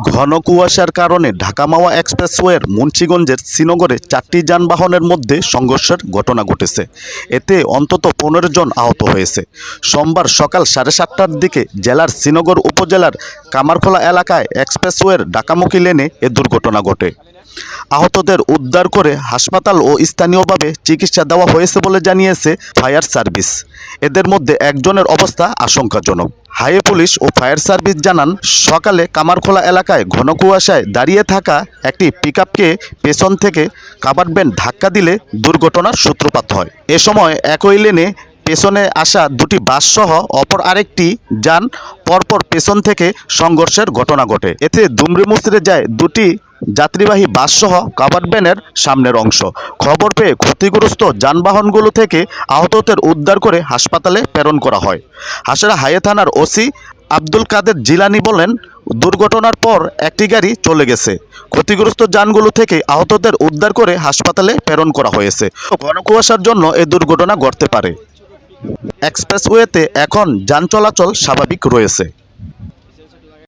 ঘন কুয়াশার কারণে ঢাকা মাওয়া এক্সপ্রেসওয়ের মুন্সীগঞ্জের শ্রীনগরে চারটি যানবাহনের মধ্যে সংঘর্ষের ঘটনা ঘটেছে। এতে অন্তত পনেরো জন আহত হয়েছে। সোমবার সকাল সাড়ে সাতটার দিকে জেলার শ্রীনগর উপজেলার কামারখোলা এলাকায় এক্সপ্রেসওয়ের ঢাকামুখী লেনে এ দুর্ঘটনা ঘটে। আহতদের উদ্ধার করে হাসপাতাল ও স্থানীয়ভাবে চিকিৎসা দেওয়া হয়েছে বলে জানিয়েছে ফায়ার সার্ভিস। এদের মধ্যে একজনের অবস্থা আশঙ্কাজনক। হাই পুলিশ ও ফায়ার সার্ভিস জানান, সকালে কামারখোলা এলাকায় ঘন কুয়াশায় দাঁড়িয়ে থাকা একটি পিকআপকে পেছন থেকে কাবার ভ্যান ধাক্কা দিলে দুর্ঘটনার সূত্রপাত হয়। এ সময় একই লেনে পেছনে আসা দুটি বাসসহ অপর আরেকটি যান পরপর পেছন থেকে সংঘর্ষের ঘটনা ঘটে। এতে দুমড়ে মুচড়ে যায় দুটি যাত্রীবাহী বাসসহ কাভার্ড ভ্যানের সামনের অংশ। খবর পেয়ে ক্ষতিগ্রস্ত যানবাহনগুলো থেকে আহতদের উদ্ধার করে হাসপাতালে প্রেরণ করা হয়। হাসরা হাইয়ে থানার ওসি আব্দুল কাদের জিলানি বলেন, দুর্ঘটনার পর একটি গাড়ি চলে গেছে। ক্ষতিগ্রস্ত যানগুলো থেকে আহতদের উদ্ধার করে হাসপাতালে প্রেরণ করা হয়েছে। ঘন কুয়াশার জন্য এই দুর্ঘটনা ঘটতে পারে। এক্সপ্রেসওয়েতে এখন যান চলাচল স্বাভাবিক রয়েছে।